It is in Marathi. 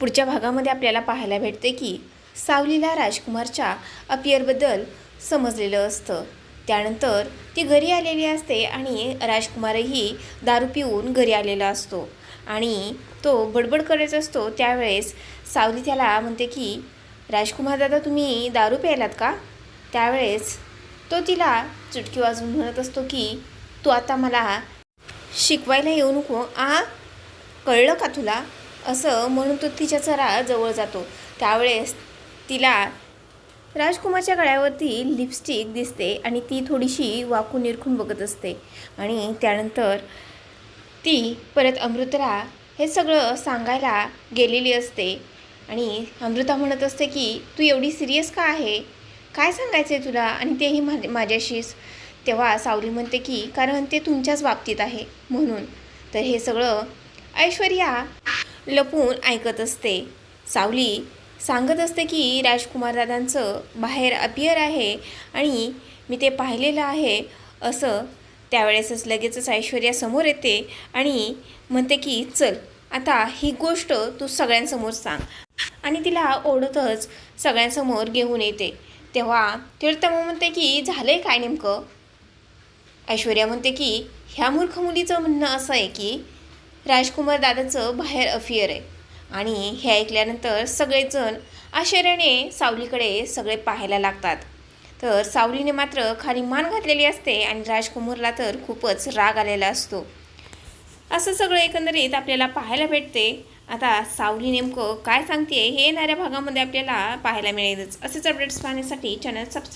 पुढच्या भागामध्ये आपल्याला पाहायला भेटते की सावलीला राजकुमारच्या अपियरबद्दल समजलेलं असतं. त्यानंतर ती घरी आलेली असते आणि राजकुमारही दारू पिऊन घरी आलेला असतो. आणि तो बडबड करत असतो. त्यावेळेस सावली त्याला म्हणते की राजकुमार दादा तुम्ही दारू प्यायलात का? त्यावेळेस तो तिला चुटकी वाजवून म्हणत असतो की तू आता मला शिकवायला येऊ नको. आ कळलं का तुला? असं म्हणून तो तिच्या चरा जवळ जातो. त्यावेळेस तिला राजकुमारच्या गळ्यावरती लिपस्टिक दिसते आणि ती थोडीशी वाकून निरखून बघत असते. आणि त्यानंतर ती परत अमृतला हे सगळं सांगायला गेलेली असते. आणि अमृता म्हणत असते की तू एवढी सिरियस का आहे? काय सांगायचं आहे तुला? आणि तेही मा माझ्याशीच. तेव्हा सावली म्हणते की कारण ते तुमच्याच बाबतीत आहे. म्हणून. तर हे सगळं ऐश्वर्या लपून ऐकत असते. सावली सांगत असते की राजकुमार दादांचं बाहेर अपियर आहे आणि मी ते पाहिलेलं आहे. असं त्यावेळेसच लगेचच ऐश्वर्या समोर येते आणि म्हणते की चल आता ही गोष्ट तू सगळ्यांसमोर सांग. आणि तिला ओढतच सगळ्यांसमोर घेऊन येते. तेव्हा तीर्थमा म्हणते की झालं आहे काय नेमकं? ऐश्वर्या म्हणते की ह्या मूर्ख मुलीचं म्हणणं असं आहे की राजकुमार दादाचं बाहेर अफियर आहे. आणि हे ऐकल्यानंतर सगळेजण आश्चर्याने सावलीकडे सगळे पाहायला लागतात. तर सावलीने मात्र खाली मान घातलेली असते आणि राजकुमारला तर खूपच राग आलेला असतो. असं सगळं एकंदरीत आपल्याला पाहायला भेटते. आता सावली नेमकं काय सांगते हे येणाऱ्या भागामध्ये आपल्याला पाहायला मिळेलच. असेच अपडेट्स पाहण्यासाठी चॅनल सबस्क्राईब